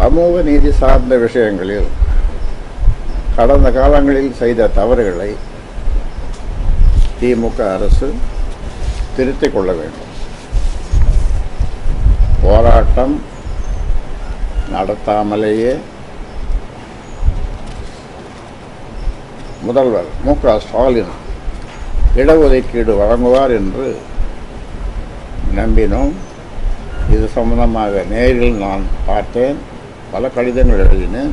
சமூக நீதி சார்ந்த விஷயங்களில் கடந்த காலங்களில் செய்த தவறுகளை திமுக அரசு திருத்திக் கொள்ள வேண்டும். போராட்டம் நடத்தாமலேயே முதல்வர் மு க ஸ்டாலின் இடஒதுக்கீடு வழங்குவார் என்று நம்பினோம். இது சம்பந்தமாக நேரில் நான் பார்த்தேன். பல கடிதங்கள் எழுதினேன்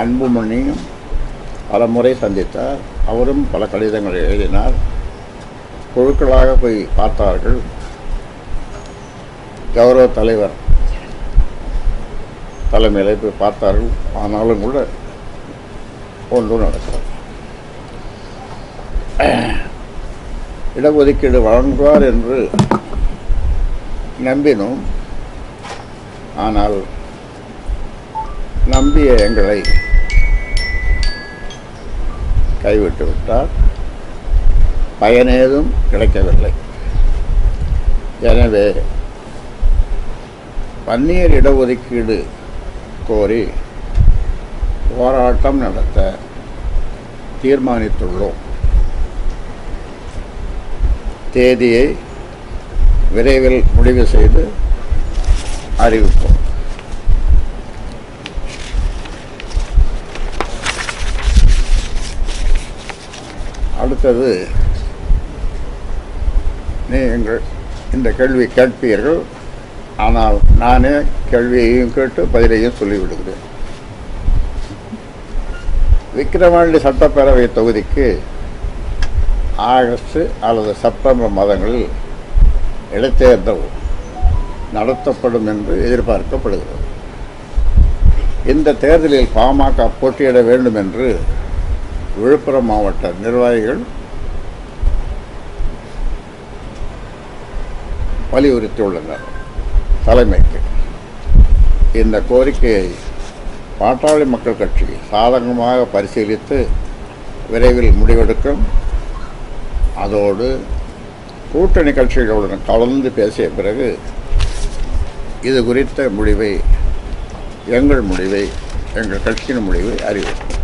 அன்புமணியும் பல முறை சந்தித்தார். அவரும் பல கடிதங்கள் எழுதினார். குழுக்களாக போய் பார்த்தார்கள். கௌரவ தலைவர் தலைமையில் போய் பார்த்தார்கள். ஆனாலும் கூட ஒன்றும் நடக்கிறது இடஒதுக்கீடு வழங்குவார் என்று நம்பினோம். ஆனால் நம்பிய எங்களை கைவிட்டு விட்டார் பயனேதும் கிடைக்கவில்லை. எனவே பன்னீர் இடஒதுக்கீடு கோரி போராட்டம் நடத்த தீர்மானித்துள்ளோம். தேதியை விரைவில் முடிவு செய்து அறிவிப்போம். அடுத்தது நீங்கள் இந்த கேள்வி கேட்பீர்கள் ஆனால் நானே கேள்வியையும் கேட்டு பதிலையும் சொல்லிவிடுகிறேன். விக்கிரவாண்டி சட்டப்பேரவை தொகுதிக்கு ஆகஸ்ட் அல்லது செப்டம்பர் மாதங்களில் இடைத்தேர்தல் நடத்தப்படும் என்று எதிர்பார்க்கப்படுகிறது. இந்த தேர்தலில் பாமக போட்டியிட வேண்டும் என்று விழுப்புரம் மாவட்ட நிர்வாகிகள் வலியுறுத்தியுள்ளனர். தலைமைக்கு இந்த கோரிக்கையை பாட்டாளி மக்கள் கட்சி சாதகமாக பரிசீலித்து விரைவில் முடிவெடுக்கும். அதோடு கூட்டணி கட்சிகளுடன் கலந்து பேசிய பிறகு இது குறித்த முடிவை எங்கள் முடிவை எங்கள் கட்சியின் முடிவை அறிவிப்போம்